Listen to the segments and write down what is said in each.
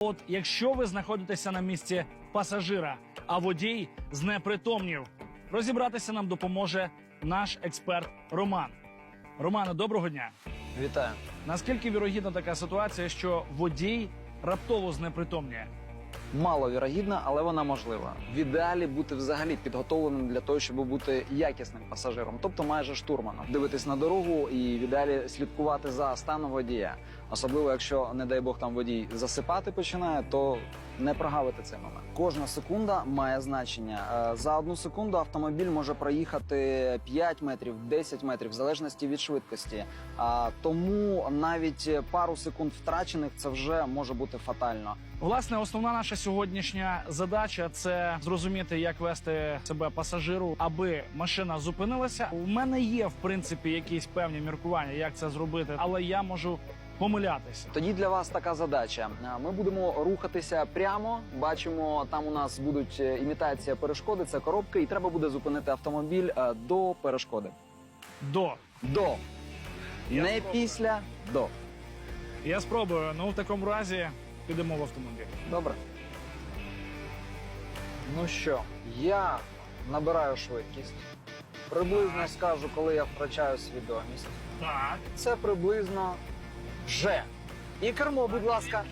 От якщо ви знаходитеся на місці пасажира, а водій знепритомнів, розібратися нам допоможе наш експерт Роман. Романе, доброго дня. Вітаю. Наскільки вірогідна така ситуація, що водій раптово знепритомніє? Маловірогідна, але вона можлива. В ідеалі бути взагалі підготовленим для того, щоб бути якісним пасажиром, тобто майже штурманом. Дивитись на дорогу і в ідеалі слідкувати за станом водія. Особливо, якщо, не дай Бог, там водій засипати починає, то не прогавити цей момент. Кожна секунда має значення. Е, За одну секунду автомобіль може проїхати 5 метрів, 10 метрів, в залежності від швидкості. А тому навіть пару секунд втрачених це вже може бути фатально. Власне, основна наша сьогоднішня задача це зрозуміти, як вести себе пасажиру, аби машина зупинилася. У мене є в принципі якісь певні міркування, як це зробити, але я можу помилятися. Тоді для вас така задача. Ми будемо рухатися прямо. Бачимо, там у нас будуть е, імітація перешкоди, це коробки, і треба буде зупинити автомобіль е, до перешкоди. До До Я не спробую. після до. я спробую. Ну в такому разі підемо в автомобіль. Добре. Ну що, я набираю швидкість. Приблизно скажу, коли я втрачаю свідомість. Так. Це приблизно вже. І кермо, будь ласка.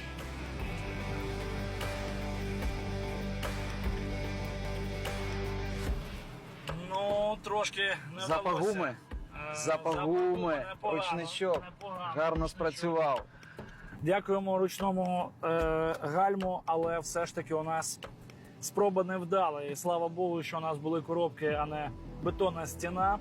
Ну трошки не Запах вдалося. гуми. Е, непогано, ручничок. непогано, Гарно спрацював. Дякуємо ручному е, гальму, але все ж таки у нас спроба не вдала. І слава Богу, що у нас були коробки, а не бетонна стіна.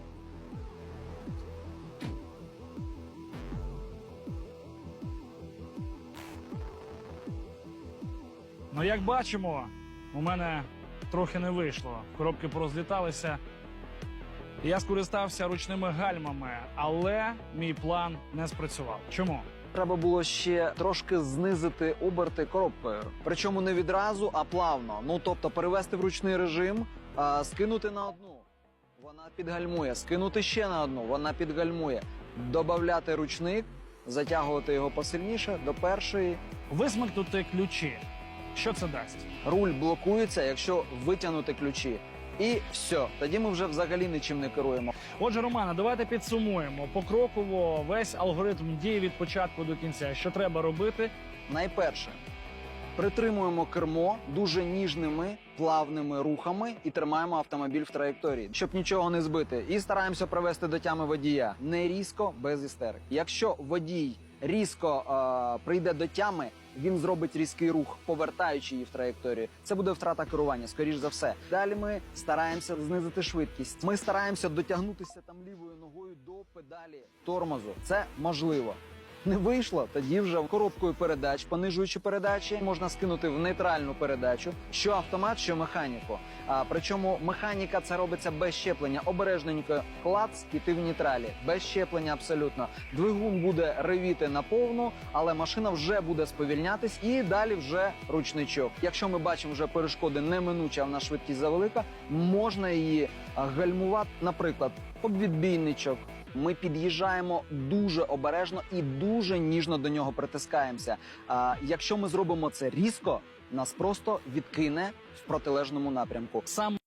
Ну, як бачимо, у мене трохи не вийшло. Коробки порозліталися. Я скористався ручними гальмами, але мій план не спрацював. Чому? Треба було ще трошки знизити оберти коробкою. Причому не відразу, а плавно. Ну тобто перевести в ручний режим, а, скинути на одну. Вона підгальмує, скинути ще на одну, вона підгальмує. Добавляти ручник, затягувати його посильніше до першої. Висмикнути ключі. Що це дасть? Руль блокується, якщо витягнути ключі. І все, тоді ми вже взагалі нічим не керуємо. Отже, Романе, давайте підсумуємо покроково весь алгоритм дії від початку до кінця. Що треба робити? Найперше, притримуємо кермо дуже ніжними плавними рухами і тримаємо автомобіль в траєкторії, щоб нічого не збити. І стараємося привести до тями водія не різко, без істерик. Якщо водій різко е, прийде до тями. Він зробить різкий рух, повертаючи її в траєкторію. Це буде втрата керування, скоріш за все. Далі ми стараємося знизити швидкість. Ми стараємося дотягнутися там лівою ногою до педалі тормозу. Це можливо. Не вийшло, тоді вже коробкою передач, понижуючи передачі, можна скинути в нейтральну передачу, що автомат, що механіку. А причому механіка це робиться без щеплення, обережненько клац і ти в нейтралі, без щеплення абсолютно. Двигун буде ревіти на повну, але машина вже буде сповільнятись, і далі вже ручничок. Якщо ми бачимо вже перешкоди неминучі, а в нас швидкість завелика, можна її гальмувати, наприклад, обвідбійничок. Ми під'їжджаємо дуже обережно і дуже ніжно до нього притискаємося. А якщо ми зробимо це різко, нас просто відкине в протилежному напрямку. Сам